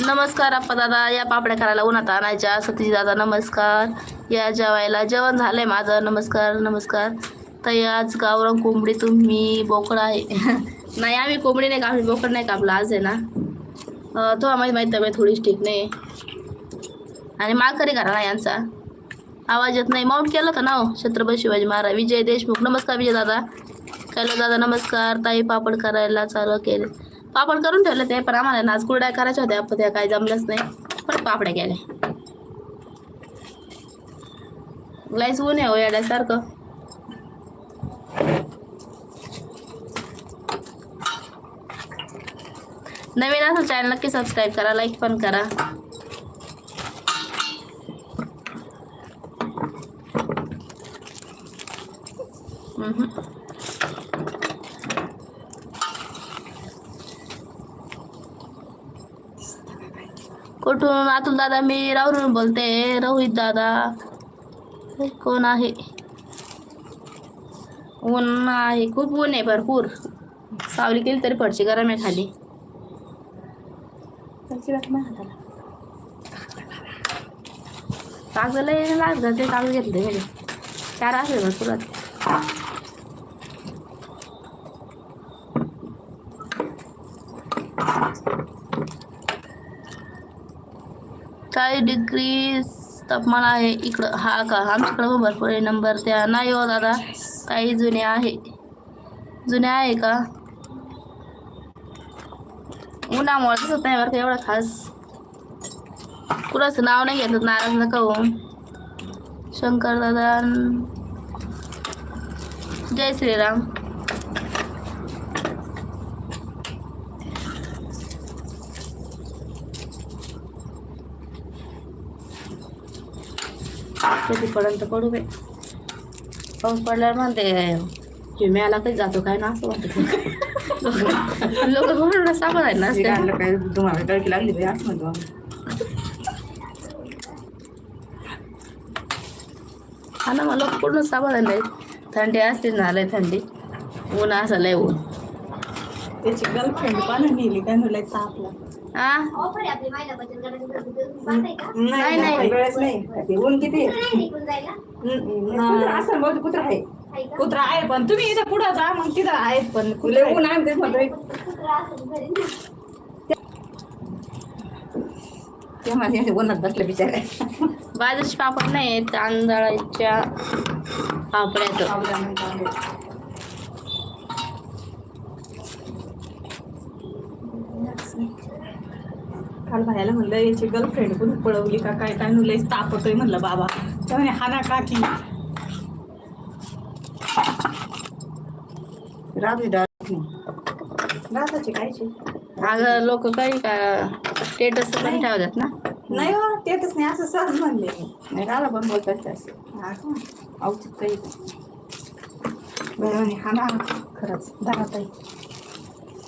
नमस्कार आप्पा दादा या पापड्या करायला उन्हात आणायच्या. सतीश दादा नमस्कार. या जेवायला जेवण झालंय माझं. नमस्कार नमस्कार. तर आज गावरंग कोंबडी तुम्ही बोकड आहे. नाही आम्ही कोंबडी नाही का आम्ही बोकड नाही कापला. आज आहे ना तो आम्हाला माहीत तब्येत थोडीच ठीक नाही. आणि माळकरी करा ना यांचा. आवाज येत नाही. माऊंट केलं का ना हो छत्रपती शिवाजी महाराज. विजय देशमुख. नमस्कार विजय दादा. कैलास दादा नमस्कार. ताई पापड करायला चालू केले. पापड करून ठेवले ते पण आम्हाला नाच कुरड्या करायच्या होत्या पण त्या काही जमलंच नाही. पण पापड्या गेले लाईच ऊन आहे हो याड्यासारखं. नवीन असेल चॅनल नक्की सबस्क्राईब करा लाईक पण करा. कुठून? अतुल दादा मी राहुरून बोलते. रोहित दादा. कोण आहे? ऊन आहे. खूप ऊन आहे भरपूर. सावली केली तरी फडची गरम आहे खाली. कागदाला लाग जाते ते कागद घेतले गेले चार असेल भरपूर चाळीस डिग्री तापमान आहे. इकडं हा का? आमच्याकडं भरपूर आहे. नंबर त्या नाही हो दादा. काही जुने आहे. जुने आहे का? उन्हामुळे दिसत नाही बरं का एवढं खास. कुणाचं नाव नाही घेतलं नाराज नका हो शंकर दादा जय श्रीराम. कधी पडन तर पडू बे पाऊस पडल्यावर म्हणते चिम्याला कधी जातो काय ना असं वाटतं लोक म्हणून सामान आहे ना काय तुम्हाला टळकी लागली बाई असं म्हणतो. हा ना मला पूर्ण सामान नाही थंडी असते ना लय थंडी. ऊन असं लय ऊन. त्याची गर्लफ्रेंड पण नेली काय म्हणलं तापला नाही नाही वेळेस नाही. ते ऊन किती असं बहुत कुत्रा आहे. कुत्रा आहे पण तुम्ही इथं पुढं जा मग तिथं आहेत पण कुत्रे ऊन आहे म्हणतोय. ते माझ्या उन्हात बसले बिचारे. पापड नाही तांदळाच्या पापड्यात काल भायला म्हणलं याची गर्लफ्रेंड कोणी पळवली का? काय काय लयच तापतोय म्हणलं बाबा. तर म्हणे हा ना काकी राताची कायची अगं लोक काही का स्टेटस पण ठेवतात ना? नाही हो तेच नाही असं सहज म्हणले नाही राला पण बोलतात असं. हा का? औचित काही बरं म्हणे हा ना खरंच. दारात आहे.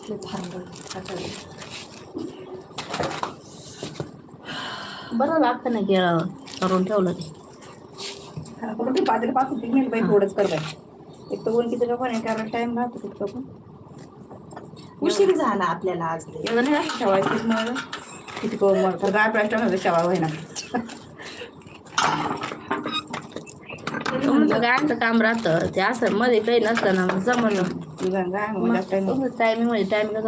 लय फार. बरं लागतं ना केळं करून ठेवलं ते हा, ती बाई थोडंच कर बाई. एक तर ऊन किती पण आहे कारण टाइम राहतो तितकं पण. उशीर झाला आपल्याला आज एवढं नाही शेवायचं मग किती कोण मग तर गाय शेवा होईना तुमचं गायचं काम राहतं. ते असं मध्ये काही नसतं ना मग जमलं गाय मग टायमिंगमध्ये टायमिंग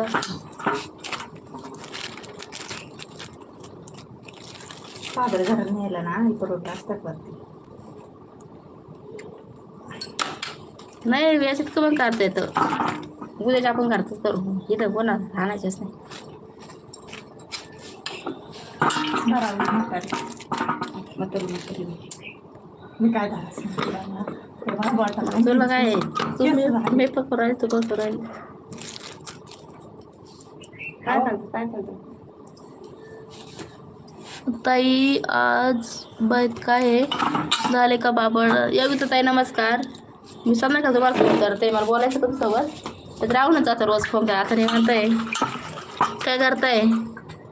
पादर घरात नेलं ना आणि परोठा असतात वरती नाही व्यवस्थित कमी करता येतं उद्याच्या आपण घरच करू इथं कोणा आणायचंच नाही. मी काय तुला काय तुम्ही मी पण करू राहिले तू पण करू राहिले काय सांगतो काय सांगतो ताई आज बैत काय आहे? झाले का बाबड योगिता ताई नमस्कार. मी संध्याकाळ तुम्हाला फोन करते. मला बोलायचं पण सोबत. तर राहूनच जातं रोज फोन करा आता नाही म्हणताय काय करताय?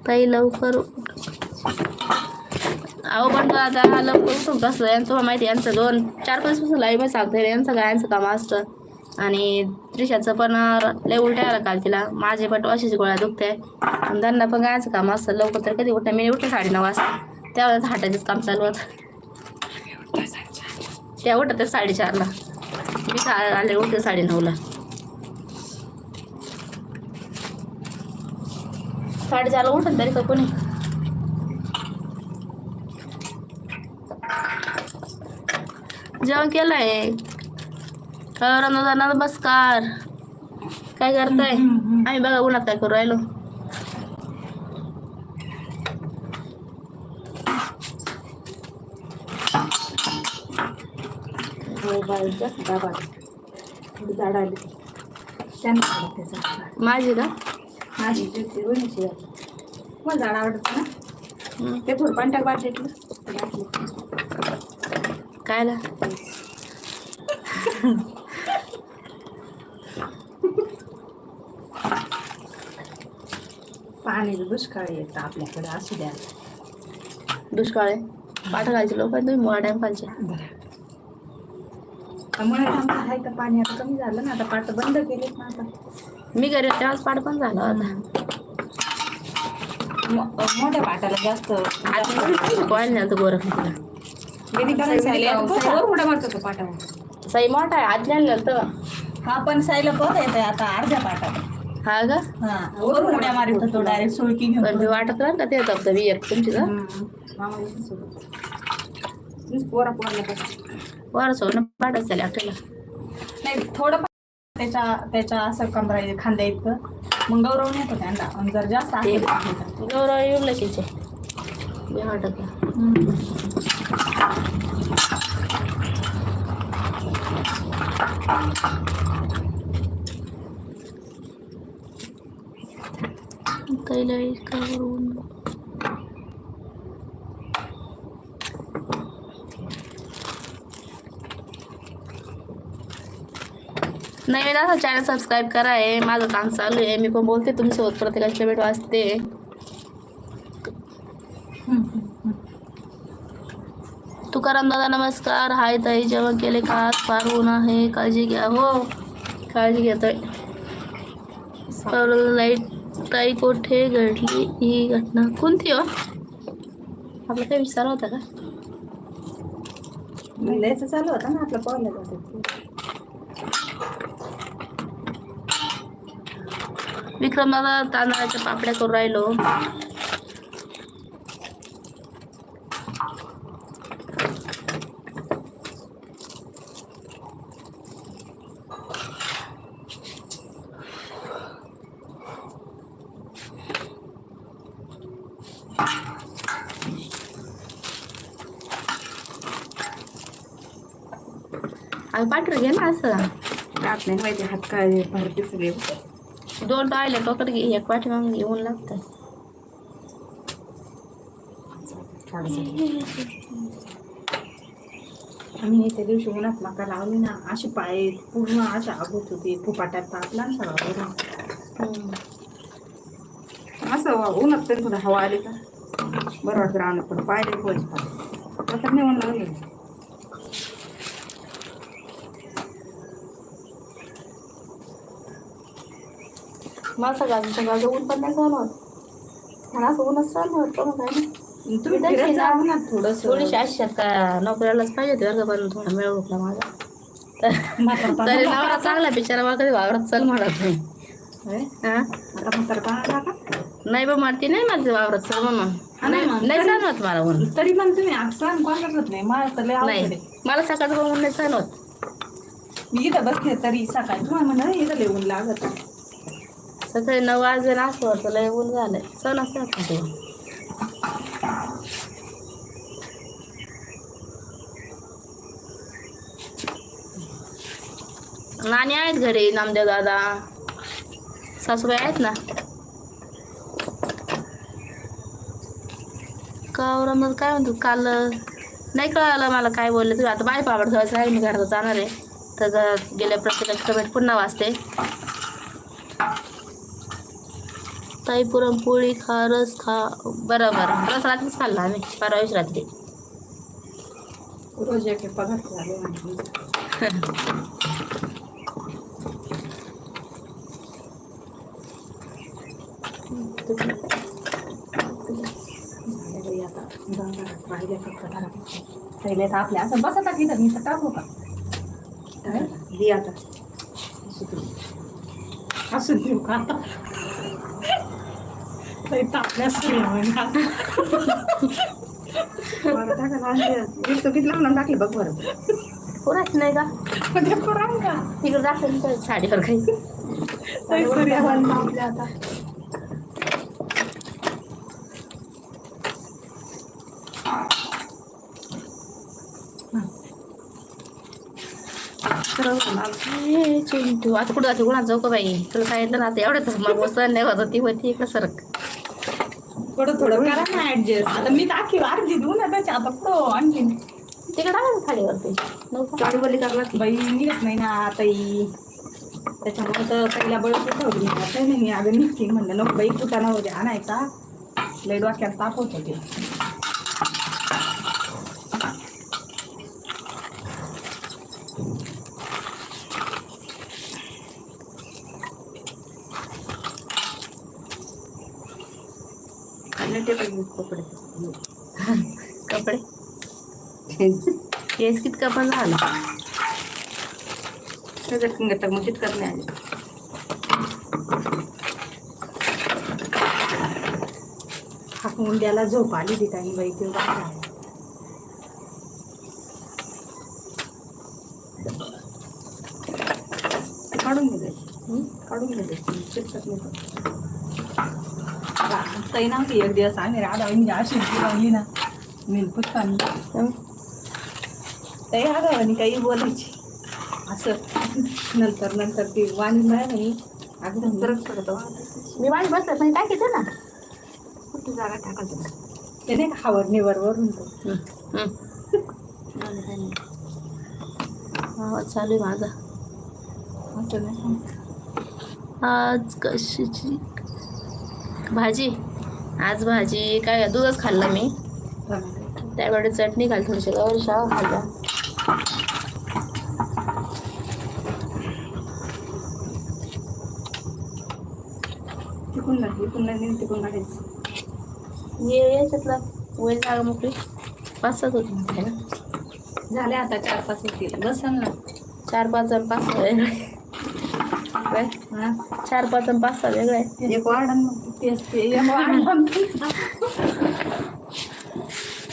ताई लवकर अहो पण तो आता हा लवकर उठून बसलं यांचं माहिती आहे, यांचं दोन चार पाच पासून लाईव्ह सांगते यांचं गायांचं काम असतं. आणि त्रिशाचं पण लय उलट्या आला काल तिला. माझे पण अशीच गोळ्या दुखते आणि त्यांना पण गायचं काम असतं. लवकर तर कधी उठणं मी उठं साडे नऊ वाजता. त्यावेळेस हाटाचंच काम चालू होतं. त्या उठत साडेचारला. मी सा आले उठते साडेनऊला साडेचारला उठत तरी का कोणी? जेवण केलं आहे केलंय दादा नमस्कार काय करताय आम्ही बघा उन्हात काय करू राहिलो जाड आली. त्यांना. माझी का माझी. मला आवडत ना. ते थोडं पाणी टाक बाटलीतलं. कायला पाणी दुष्काळ येतं आपल्याकडे असू द्या. दुष्काळ आहे. पाठ घालचे लोक तुम्ही मोळा टाइम खालचे त्यामुळे आमचं आहे तर पाणी आता कमी झालं ना आता पाट बंद केलेत ना आता. मी घरी तेव्हाच पाठ पण झाला होता मो- मोठ्या पाटाला जास्त कॉईल नाही होतं गोरखला विधी करायचं आहे. साईवर उड्या मारतो तो पाटावर. साई मोठा आहे आत नाही तर हा पण साईला बघ येते आता अर्ध्या पाटात हा हा. वरून उड्या मारित होतो डायरेक्ट सुळकी घेऊन. पण मी वाटत राहील का ते धबधबी एक तुमची का? पोरा वर सोडणं पाठच झाले आपल्याला नाही थोडं पा- त्याच्या त्याच्या असं कमरा खांद्या इतकं मग गौरव येतो त्यांना. आणि जर जास्त असेल तर- गौरव येऊ लशीचे. मी वाटत नाही. कैला वरून नवीन असं चॅनल सबस्क्राईब करा आहे माझं काम चालू आहे. मी पण बोलते तुमच्यासोबत प्रत्येकाची भेट वाचते. तुकाराम दादा नमस्कार. हाय ताई जेवण केले का? फार ऊन आहे. काळजी घ्या. हो काळजी घेतोय. लाइट ताई कोठे घडली ही घटना? कोणती हो? आपला काही विचार होता का? चालू होतं ना आपलं पाहिलं जातं. विक्रम दादा तांदळाच्या पापड्या करून राहिलो आम्ही पाठवलं घे ना असं. रात नाही माहिती हात काय भरते सगळे. दोन टाळले पकड घे एक पाठी मग येऊन लागतं. आम्ही त्या दिवशी उन्हात मका लावली ना अशी पाय पूर्ण अशा आगोत होती फुपाट्यात तापला सगळा असं उन्हात तरी थोडं हवा आली का? बरं वाटतं राहणं पण पाय आता नाही ऊन मला सगळं ऊन पण नाही सहन होत. मला असं ऊनच सहन होत का मग काय नाही. तुम्ही फिरत जा. ना- थोडंसं. थोडीशी का नोकऱ्यालाच पाहिजे होती बरं का पण थोडा मेळ उठला माझा. तर- म्हातारपणा तरी नवरा चांगला बिचारा मला कधी वावरात चल म्हणत नाही? हा? आता म्हातारपणाला का? नाही बा मारती नाही माझं वावरात चल म्हणून. हा, नाही मग. नाही सहन होत मला ऊन तरी पण तुम्ही कोणाच होत नाही? मला तर लय अवघड नाही. मला सकाळचं पण ऊन नाही सहन होत मी इथं बसते तरी सकाळी. तुम्हाला म्हणा इथं लिहून लागत. सकाळी नऊ वाजे ना असं होतं लय ऊन झालंय. सण असं ते नाणी आहेत घरी नामदेव दादा. सासूबाई आहेत ना? का काय म्हणतो काल नाही कळालं मला काय बोलले तुम्ही. आता बाय पापड ठेवायचं आहे मी घरात जाणार आहे. तर गेल्या प्रत्येकाची कमेंट पुन्हा वाचते ताई पुरणपोळी खा रस खा. बरोबर. रस रात्रीच खाल्ला आम्ही. परवाच रात्री. पहिले तर आपल्या असं बसत आहे मी तर टाकू का दे आता. असं देऊ का देऊ का आता लांब टाकले बघ बरं नाही का म्हणजे का तिकडे साडीवर काही सूर्यवान आता चिंटू आता कुठं जाते कोणाचं जाऊ का बाई तुला सांगितलं ना आता एवढंच मग सण नाही होत ती होती का सरक थोडं थोडं करा ना ऍडजस्ट आता मी दाखी अर्धी देऊ ना त्याच्या आता पुढं आणखीन तिकडे टाकायचं साडीवरती नव्हतं साडी बोली टाकला बाई निघत नाही ना ताई त्याच्यामुळे तर पहिला बळ आता नाही मी अगं निघते म्हणलं. नको बाई कुठं वगैरे आणायचा. लय डोक्यात ताप होत. कपडे. कपडे. केस कितका पण झाला. त्याच्यात मग कितकत नाही आले. हा मुंड्याला झोप आली ती काही बाई ते काढून घे काढून घे चिटकत नाही तई नव्हती एक दिवस आम्ही राधा म्हणजे अशी लावली ना नील पुष्पानी हं? तई आगावानी काही बोलायची असं नंतर नंतर ती वाणी बाय म्हणे अगदी पडतो मी माझी बसत नाही टाकायचं ना कुठे जागा टाकायचं ते नाही का हावर निवर वरून तो चालू आहे माझा असं नाही आज कशाची भाजी? आज भाजी काय दूधच खाल्लं मी. त्याकडे चटणी घाल थोडीशी गौरी शाव खाल्ला याच्यातला वय जागा मोकळी. पाच सात होती झाले आता चार पाच बसल ना. चार पाच आणि पाच सहा वेगळे. काय चार पाच आणि पाच सहा वेगळे. आहे. एक मग. असते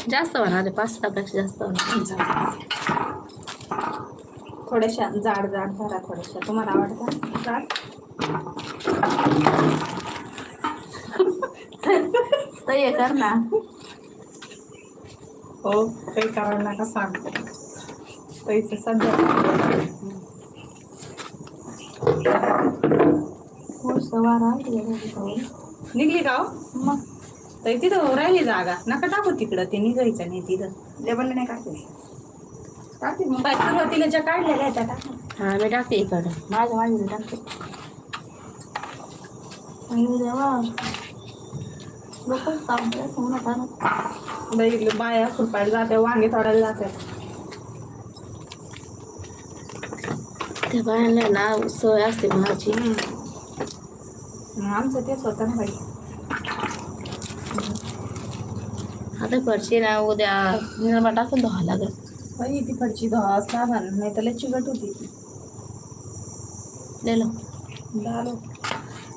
जास्त होणार आहे पाच सहापेक्षा जास्त होणार थोड्याशा जाड जाड धरा थोड्याशा. तुम्हाला आवडतं? जाड? तर हे कर ना. हो काही कारण नका सांग. पैसे सध्या मस्त वारा आहे. निघली का हो? मग. तर तिथं राहिली जागा. नका टाकू तिकडं. ते निघायचं नाही तिथं. लेबल नाही टाकायचं टाकते मग. काय सुरुवातीला ज्या काढलेल्या आहेत त्या टाका. हा मी टाकते इकडं. माझ्या माझ्या टाकते. आणि देवा. लोक समोर आता बाई इकडे बाया खुरपायला जाते वांगे तोडायला जाते त्या बायांना ना सवय असते माझी आमचं तेच होतं ना बाई. आता पडशी ना उद्या निर्मा टाकून धुवा लागेल. बाई ती फडची धस लागल नाही तर लय चिकट होती ती. लिहिलं झालं.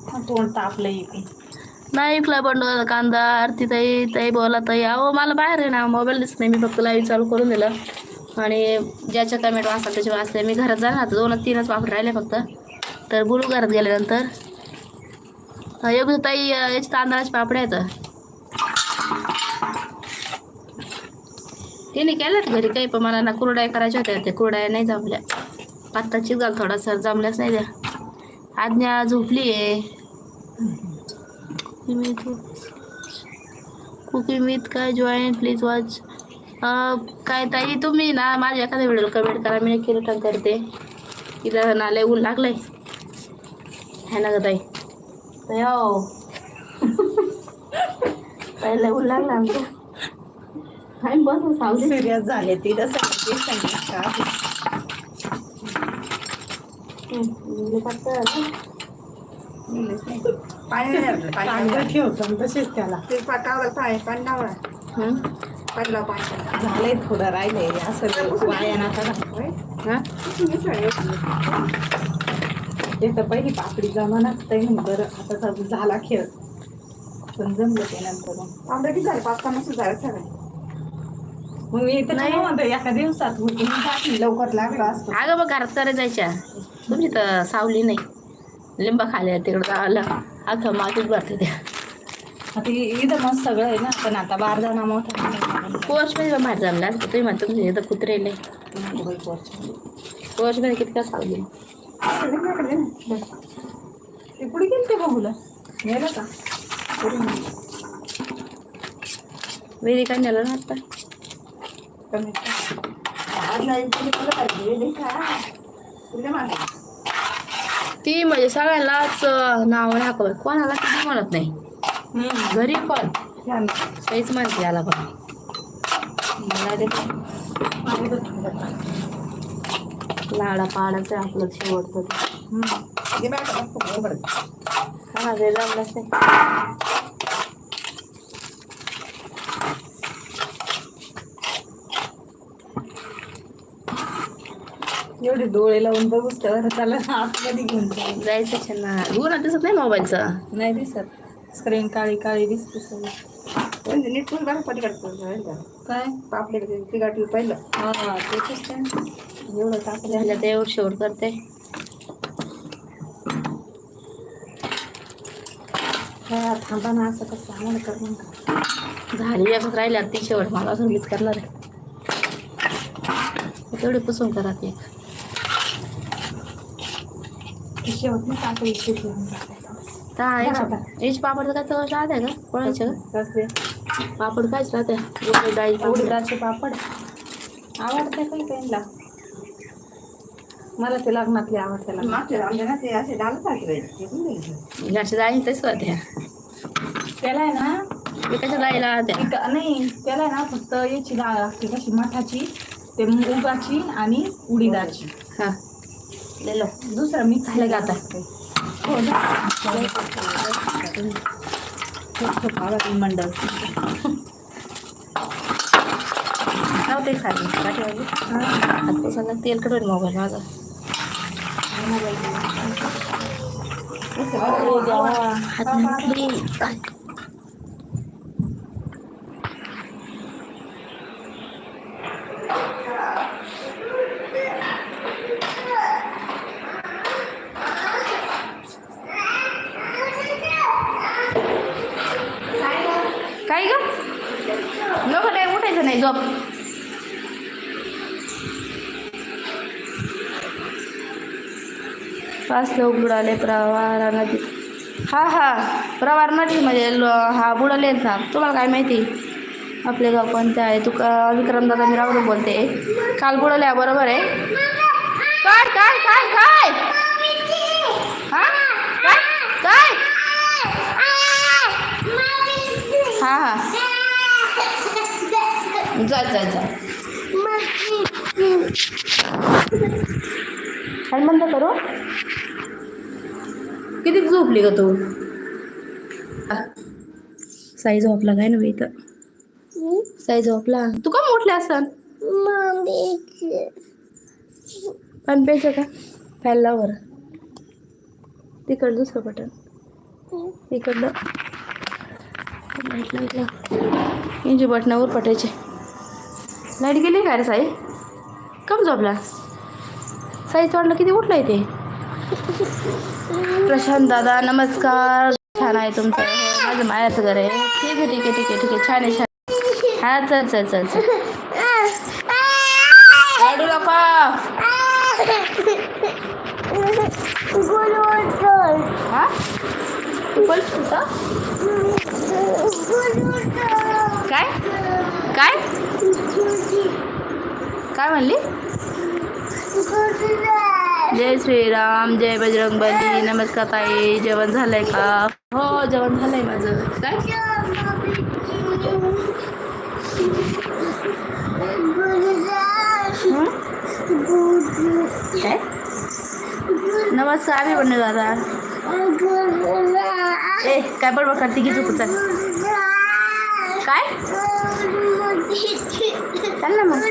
हा, तोंड तापलं इकडे नाही इकला बंड कांदा आरती ताई ताई बोला ताई. अहो मला बाहेर आहे ना मोबाईल दिसत नाही. मी फक्त लाईव्ह चालू करून दिलं. आणि ज्याच्या कमेंट वाचतात त्याचे वाचले. मी घरात जाणार आता दोन तीनच पापड राहिले फक्त. तर गुरु घरात गेल्यानंतर ताई याचे तांदळाचे पापड आहेत. तिने केल्यात घरी काही पण मला ना कुरड्या करायच्या होत्या. ते कुरड्या नाही जमल्या. पात्ताचीच घाल थोडासा जमल्याच नाही त्या आज्ञा झोपली आहे. कुकिंग विथ काय? जॉईन प्लीज वॉच काय ताई तुम्ही ना माझ्या एखाद्या व्हिडिओ कमेंट करा. मी नक्की रिटर्न करते. इथं ना लय ऊन लागलंय. है ना ग ताई? हो लय ऊन लागलं आमच्या काय बस सावली सिरियस झाले ती तसं सांगितलं म्हणजे पाणी. ठेवतो तसेच त्याला ते पा- कागदाला पाणी पाणी लावा हं? पाणी झालंय थोडं राहिलंय असं वाया नका ते तर पहिली पापडी जमानाच ते म्हणे बरं आता तर झाला खेळ. पण जमलं ते नंतर. किती झाले? पाच पन्नास झाले सगळे. मग मी त्याच्यामुळे म्हणतो एका दिवसात होती मी टाकली लवकर लागला असतो. अगं बघ घरात करे जायच्या. तुमची तर सावली नाही. लिंबा खाल्या तिकडं गावाला अख्खा मातीत भरते त्या आता इथं मस्त सगळं आहे ना पण आता बारदाना मोठा नाही. पोर्च मध्ये बाहेर जमला असतं तुम्ही म्हणता तुमच्या इथं कुत्रे नाही. पोर्च मध्ये किती का सावली? ते गेले गेलं का? काय नेलं ना आता. ती म्हणजे सगळ्यांनाच नाव हाकवत कोणाला किती म्हणत नाही. घरी पण. काहीच म्हणते याला पण मला ते आणि तो थोडं टाक. लाडा पाडाचं आहे आपलं शेवटचं. ते. हा ना ते जमलंच नाही एवढे डोळे लावून बघूच तर त्याला आतमध्ये घेऊन जायचं छान ना. गुन्हा दिसत नाही मोबाईलचं? नाही दिसत. स्क्रीन काळी काळी दिसते सगळं. म्हणजे नीट पण बरं पलीकडे? काय? पापलेट ती गाठी पहिलं. हा तेच ते. एवढं टाकलं झालं. एवढं शेवट करते. थांबा ना असं कसं आम्हाला कर मग. झाली एकच राहिली आता ती शेवट. मला अजून मीच करणार आहे. तेवढी पुसून करा ते शेवट नाही इथे टाकायचं. याची पापड काय चव राहते का? कसले पापड कायच राहते पापड. आवडते काही काहीला मला ते लग्नातले आवडते लग्नात मागच्या आमच्या ना ते असे पण होत्या. त्याला आहे ना एक- नाही त्याला आहे ना फक्त याची डाळ लागते कशी मठाची ते मुगाची आणि उडीदाची. हां. लिहिलो दुसरं मी झालं का आता? हो ना मंडळ. नव्हते खाली. पाठीमागे हात पुसायला तेल कडून मोबाईल माझा. हो देवा. हात नाही काय ग नको नाही उठायचं नाही गप पाच लोक बुडाले प्रवारा नदीत हा हा प्रवार नदी म्हणजे ल- हा बुडाले ना. तुम्हाला काय माहिती? आपले गाव कोणते आहे? तू विक्रमदादा मी रावडे बोलते. काल बुडाले बरोबर आहे? काय काय काय काय? हा? काय हा हा. जा जा जा. बंद करू? किती झोपली का तू? साई झोपला काय ना इथं. साई झोपला. तू का मोठले असन? पण प्यायचं का? फॅन लावर. तिकडलं दुसरं बटन. इकडलं लाइट लाईटला इंची बटनावर पटायचे लाइट गेली का रे साई? कम झोपला. साई वाटलं किती उठला इथे प्रशांत दादा नमस्कार. छान आहे तुमचं. माझं मायाचं घर आहे. ठीक आहे ठीक आहे ठीक आहे ठीक आहे. छान आहे छान हा चल चल चल चल. नका. बोल काय? काय? काय म्हणली? जय श्रीराम जय बजरंग बली नमस्कार ताई जेवण झालंय का? हो जेवण झालंय माझं. काय? काय? नमस्कार मी म्हणणे दादा ए काय पण करते की चुकूचा काय? चाल ना मग.